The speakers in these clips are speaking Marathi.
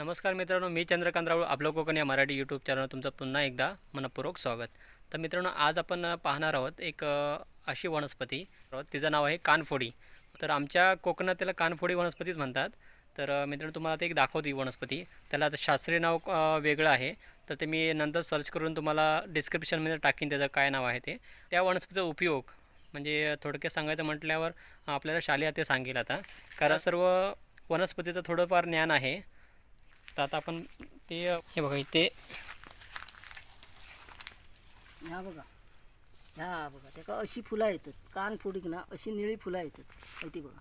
नमस्कार मित्रांनो मी चंद्रकांत राऊळ आपलं कोकण या मराठी यूट्यूब चॅनल तुमचं पुन्हा एकदा मनपूर्वक स्वागत. तर मित्रांनो आज आपण पाहणार आहोत एक अशी वनस्पती. तिचं नाव आहे कानफोडी. तर आमच्या कोकणात त्याला कानफोडी वनस्पतीच म्हणतात. तर मित्रांनो तुम्हाला ते एक दाखवतो वनस्पती. त्याला आता शास्त्रीय नाव वेगळं आहे. तर ते मी नंतर सर्च करून तुम्हाला डिस्क्रिप्शनमध्ये टाकीन त्याचं काय नाव आहे ते. त्या वनस्पतीचा उपयोग म्हणजे थोडक्यात सांगायचं म्हटल्यावर आपल्याला शालेय ते सांगेल आता. कारण सर्व वनस्पतीचं थोडंफार ज्ञान आहे. आता आपण ते हे बघा इथे. ह्या बघा. ह्या बघा. त्याका अशी फुलं येतात. कान फोडीक ना अशी निळी फुलं येतात. माहिती बघा.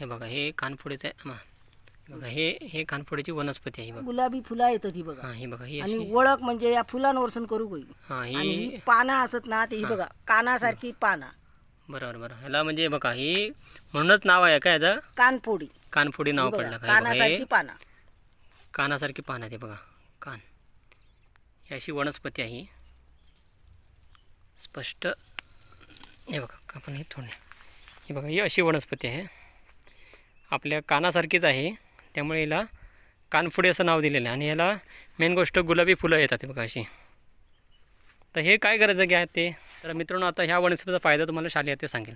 हे बघा हे कानफोडीचं आहे. हां बघा हे हे कानफोडीची वनस्पती आहे बघा. गुलाबी फुलं येतात ही बघा. हां ही बघा ही आणि ओळख म्हणजे या फुलांवरसून करू गई हां ही पानं असत ना ते ही बघा. कानासारखी पाना. बरोबर बरं. ह्याला म्हणजे बघा ही म्हणूनच नाव आहे का याचं? कानफोडी. कानफोडी नाव पडलं कानासारखी पाना. कानासारखी पान आहे ते बघा कान. ही अशी वनस्पती आहे स्पष्ट. हे बघा आपण हे थोडे ही बघा ही अशी वनस्पती आहे. आपल्या कानासारखीच आहे त्यामुळे हिला कानफुडे असं नाव दिलेलं आहे. आणि याला मेन गोष्ट गुलाबी फुलं येतात हे बघा अशी. तर हे काय करायचं घ्या ते? तर मित्रांनो आता ह्या वनस्पतीचा फायदा तुम्हाला शालेय ते सांगेल.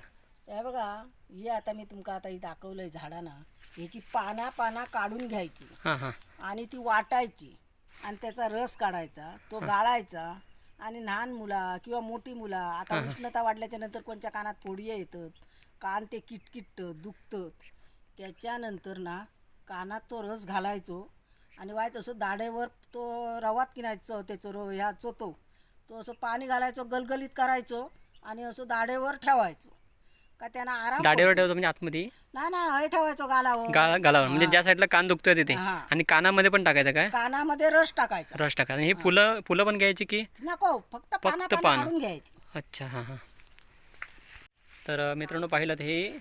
हे बघा हे आता मी तुमका आता ही दाखवलंय झाडांना. ह्याची पाना पाना काढून घ्यायची. हां हां. आणि ती वाटायची. आणि त्याचा रस काढायचा. तो गाळायचा. आणि लहान मुला किंवा मोठी मुला आता उष्णता वाढल्याच्या नंतर कोणत्या कानात फोडिया येतात कान ते किटकिटतं दुखतं. त्याच्यानंतर ना कानात तो रस घालायचो. आणि वाय तसं दाढेवर तो रवात किनायचं त्याचं रो ह्या चोतो तो असं पाणी घालायचो गलगलीत करायचो. आणि असं दाढेवर ठेवायचो. का त्यांना आराम दाढेवर ठेवतो म्हणजे आतमध्ये? नाही नाही हय ठेवायचो गालावर. गालावर. म्हणजे ज्या साईडला कान दुखतोय तिथे. हा. आणि कानामध्ये पण टाकायचं काय? कानामध्ये रस टाकायचा. रस टाकायचा. आणि ही फुलं फुलं पण घ्यायची की? नको फक्त पाना फक्त पाना पानं. काढून घ्यायची. अच्छा हां हां. तर अ, मित्रांनो पाहिलं तर हे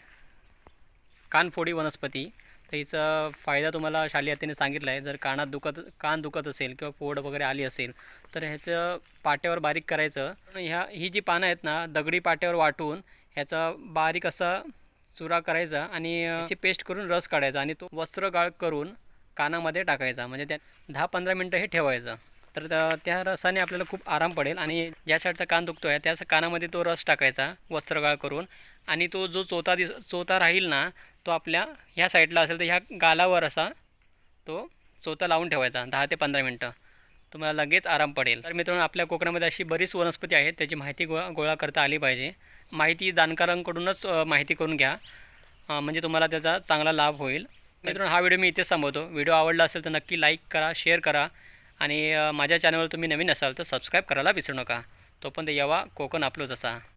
कानफोडी वनस्पती. तर हिचा फायदा तुम्हाला शालेय हत्तीने सांगितला आहे जर कानात दुखत कान दुखत असेल किंवा पोड वगैरे आली असेल तर ह्याचं पाट्यावर बारीक करायचं. ह्या ही जी पानं आहेत ना दगडी पाट्यावर वाटून ह्याचा बारीक असा चुरा करायचा आणि याची पेस्ट करून रस काढायचा आणि तो वस्त्र गाळ करून कानामध्ये टाकायचा. म्हणजे त्या दहा पंधरा मिनटं हे ठेवायचं. तर त्या- रसाने आपल्याला खूप आराम पडेल आणि ज्या साईडचा कान दुखतो आहे त्याच कानामध्ये तो रस टाकायचा वस्त्रगाळ करून. आणि तो जो चोता दिस चोता राहील ना तो आपल्या ह्या साईडला असेल तर ह्या गालावर असा तो चोता लावून ठेवायचा दहा ते पंधरा मिनटं. तुम्हाला लगेच आराम पडेल. तर मित्रांनो आपल्या कोकणामध्ये अशी बरीच वनस्पती आहेत त्याची माहिती गोळा गोळा करता आली पाहिजे. माहिती जाणकारांकडूनच माहिती करून घ्या. म्हणजे तुम्हाला त्याचा चांगला लाभ होईल. मित्रांनो हा व्हिडिओ मी इथेच संपवतो व्हिडिओ आवडला असेल तर नक्की लाईक करा शेअर करा. आणि माझ्या चॅनलवर तुम्ही नवीन असाल तर सबस्क्राईब करायला विसरू नका. तोपर्यंत यावा कोकण आपलोच असा.